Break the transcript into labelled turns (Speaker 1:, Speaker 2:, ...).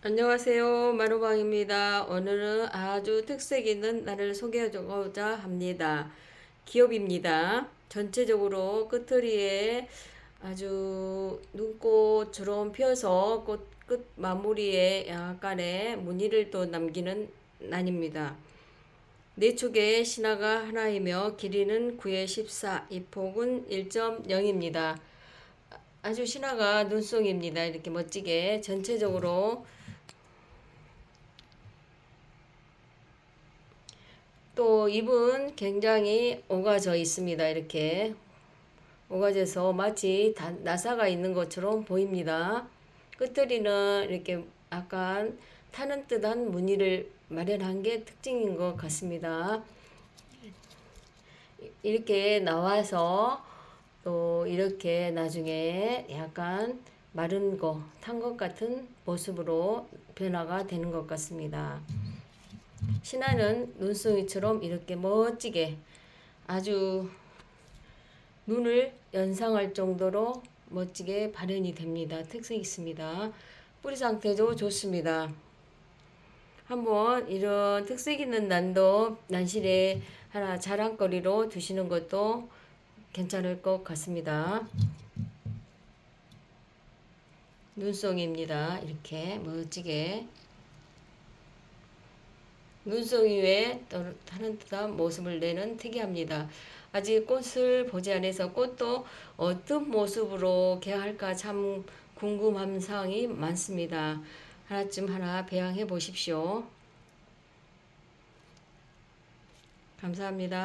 Speaker 1: 안녕하세요. 마루방입니다. 오늘은 아주 특색 있는 나를 소개하고자 합니다. 기업입니다. 전체적으로 끝트리에 아주 눈꽃처럼 피어서 꽃 끝 마무리에 약간의 무늬를 또 남기는 난입니다. 네 축의 신화가 하나이며 길이는 9의 14, 이 폭은 1.0입니다. 아주 신화가 눈송입니다. 이렇게 멋지게 전체적으로 또 잎은 굉장히 오가져 있습니다. 이렇게 오가져서 마치 다- 나사가 있는 것처럼 보입니다. 끝들이는 이렇게 약간 타는 듯한 무늬를 마련한 게 특징인 것 같습니다. 이렇게 나와서 또 이렇게 나중에 약간 마른 거, 탄 것 같은 모습으로 변화가 되는 것 같습니다. 신화는 눈송이처럼 이렇게 멋지게 아주 눈을 연상할 정도로 멋지게 발현이 됩니다. 특색 있습니다. 뿌리 상태도 좋습니다. 한번 이런 특색 있는 난도 난실에 하나 자랑거리로 두시는 것도 괜찮을 것 같습니다. 눈송이입니다. 이렇게 멋지게 눈송 이 외에 또 다른 듯한 모습을 내는 특이합니다. 아직 꽃을 보지 않아서 꽃도 어떤 모습으로 개할까 참 궁금한 사항이 많습니다. 하나쯤 하나 배양해 보십시오. 감사합니다.